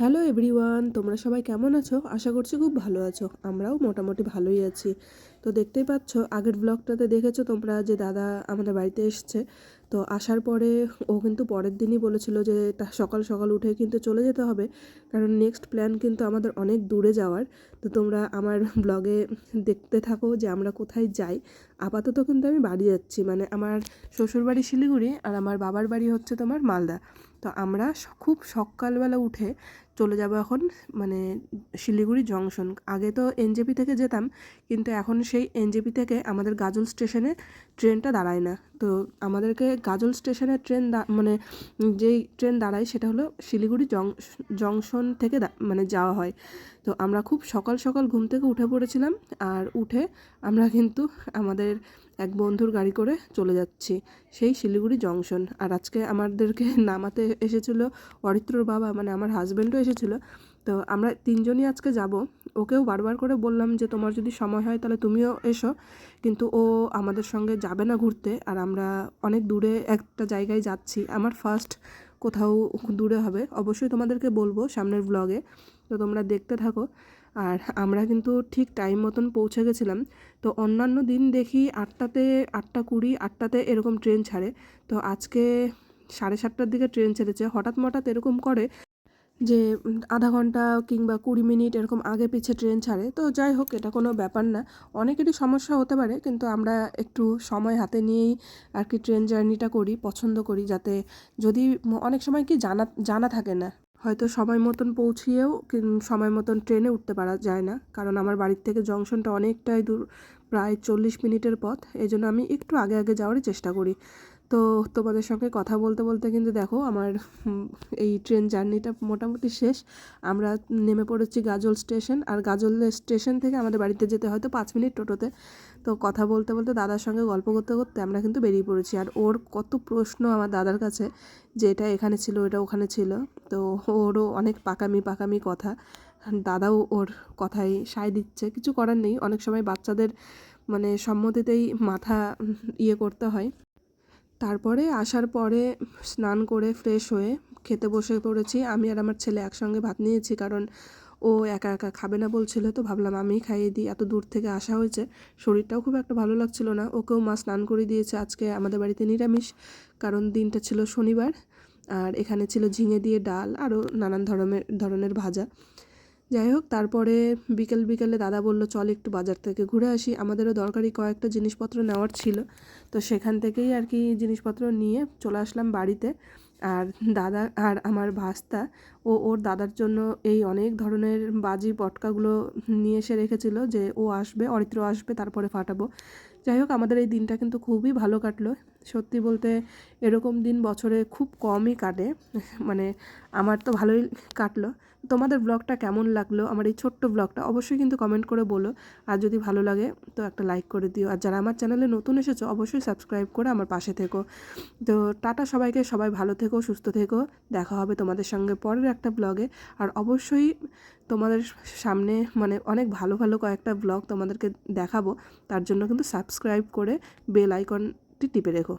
Hello everyone, তোমরা সবাই কেমন আছো? আশা করছি খুব ভালো আছো। আমরাও মোটামুটি ভালোই আছি। তো দেখতেই পাচ্ছ, আগের ব্লগটাতে দেখেছ তোমরা যে দাদা আমাদের বাড়িতে এসছে। তো আসার পরে ও কিন্তু পরের দিনই বলেছিল যে তা সকাল সকাল উঠে কিন্তু চলে যেতে হবে। কারণ নেক্সট প্ল্যান কিন্তু আমাদের অনেক দূরে যাওয়ার। তো তোমরা আমার ব্লগে দেখতে থাকো যে আমরা কোথায় যাই। আপাতত কিন্তু আমি বাড়ি যাচ্ছি। মানে আমার শ্বশুরবাড়ি শিলিগুড়ি আর আমার বাবার বাড়ি হচ্ছে তোমার মালদা। তো আমরা খুব সকালবেলা উঠে চলে যাব এখন মানে শিলিগুড়ি জংশন। আগে তো এনজেপি থেকে যেতাম, কিন্তু এখন সেই এনজেপি থেকে আমাদের গাজল স্টেশনে ট্রেনটা দাঁড়ায় না। তো আমাদেরকে গাজল স্টেশনে ট্রেন মানে যেই ট্রেন দাঁড়ায় সেটা হলো শিলিগুড়ি জংশন থেকে মানে যাওয়া হয়। তো আমরা খুব সকাল সকাল ঘুম থেকে উঠে পড়েছিলাম আর উঠে আমরা কিন্তু আমাদের এক বন্ধুর গাড়ি করে চলে যাচ্ছি সেই শিলিগুড়ি জংশন। আর আজকে আমাদেরকে নামাতে এসেছিল অরিত্রর বাবা মানে আমার হাজব্যান্ডও এসেছিল। তো আমরা তিনজনই আজকে যাব। ওকেও বারবার করে বললাম যে, তোমার যদি সময় হয় তাহলে তুমিও এসো। কিন্তু ও আমাদের সঙ্গে যাবে না ঘুরতে আর আমরা অনেক দূরে একটা জায়গায় যাচ্ছি। আমার ফার্স্ট কোথাও দূরে হবে। অবশ্যই তোমাদেরকে বলব সামনের ব্লগে তো তোমরা দেখতে থাকো। আর আমরা কিন্তু ঠিক টাইম মতন পৌঁছে গেছিলাম। তো অন্যান্য দিন দেখি আটটাতে আটটা কুড়ি, আটটাতে এরকম ট্রেন ছাড়ে। তো আজকে সাড়ে সাতটার দিকে ট্রেন ছেড়েছে। হঠাৎ মঠাৎ এরকম করে যে আধা ঘণ্টা কিংবা কুড়ি মিনিট এরকম আগে পিছে ট্রেন ছাড়ে। তো যাই হোক, এটা কোনো ব্যাপার না। অনেকেরই সমস্যা হতে পারে, কিন্তু আমরা একটু সময় হাতে নিয়েই আর কি ট্রেন জার্নিটা করি, পছন্দ করি, যাতে যদি অনেক সময় কি জানা জানা থাকে না। হয়তো সময় মতন পৌঁছিয়েও সময় মতন ট্রেনে উঠতে পারা যায় না। কারণ আমার বাড়ির থেকে জংশনটা অনেকটাই দূর, প্রায় চল্লিশ মিনিটের পথ। এই জন্য আমি একটু আগে আগে যাওয়ারই চেষ্টা করি। তো তোমাদের সঙ্গে কথা বলতে বলতে কিন্তু দেখো আমার এই ট্রেন জার্নিটা মোটামুটি শেষ। আমরা নেমে পড়েছি গাজল স্টেশন আর গাজল স্টেশন থেকে আমাদের বাড়িতে যেতে হয়তো পাঁচ মিনিট টোটোতে। তো কথা বলতে বলতে দাদার সঙ্গে গল্প করতে করতে আমরা কিন্তু বেরিয়ে পড়েছি। আর ওর কত প্রশ্ন আমার দাদার কাছে যে এটা এখানে ছিল, এটা ওখানে ছিল। তো ওরও অনেক পাকামি পাকামি কথা। দাদাও ওর কথায় সায় দিচ্ছে। কিছু করার নেই। অনেক সময় বাচ্চাদের মানে সম্মতিতেই মাথা ইয়ে করতে হয়। তারপরে আসার পরে স্নান করে ফ্রেশ হয়ে খেতে বসে পড়েছি। আমি আর আমার ছেলে একসঙ্গে ভাত নিয়েছি কারণ ও একা একা খাবে না বলছিল, তো ভাবলাম আমিই খাইয়ে দিই। এত দূর থেকে আসা হয়েছে, শরীরটাও খুব একটা ভালো লাগছিল না। ওকেও মা স্নান করে দিয়েছে আজকে আমাদের বাড়িতে নিরামিষ, কারণ দিনটা ছিল শনিবার আর এখানে ছিল ঝিঙে দিয়ে ডাল আরও নানান ধরনের ধরনের ভাজা। যাই হোক তারপরে বিকেল বিকেলে দাদা বলল, চল একটু বাজার থেকে ঘুরে আসি। আমাদেরও দরকারি কয়েকটা জিনিসপত্র নেওয়ার ছিল। তো সেখান থেকেই আর কি জিনিসপত্র নিয়ে চলে আসলাম বাড়িতে। আর দাদা আর আমার ভাস্তা ও ওর দাদার জন্য এই অনেক ধরনের বাজি পটকাগুলো নিয়ে এসে রেখেছিল যে ও আসবে, অরিত্র আসবে, তারপরে ফাটাবো। যাই হোক, আমাদের এই দিনটা কিন্তু খুবই ভালো কাটলো। সত্যি বলতে এরকম দিন বছরে খুব কমই কাটে। মানে আমার তো ভালোই কাটলো। তোমাদের ব্লগটা কেমন লাগল? আমার এই ছোট্ট ব্লগটা অবশ্যই কিন্তু কমেন্ট করে বলো। আর যদি ভালো লাগে, তো একটা লাইক করে দিও। আর যারা আমার চ্যানেলে নতুন এসেছ, অবশ্যই সাবস্ক্রাইব করে আমার পাশে থেকো। তো টাটা সবাইকে, সবাই ভালো থেকো, সুস্থ থেকো। দেখা হবে তোমাদের সঙ্গে পরের একটা ব্লগে আর অবশ্যই তোমাদের সামনে মানে অনেক ভালো ভালো কয়েকটা ব্লগ তোমাদেরকে দেখাবো। তার জন্য কিন্তু সাবস্ক্রাইব করে বেল আইকনটি টিপে রেখো।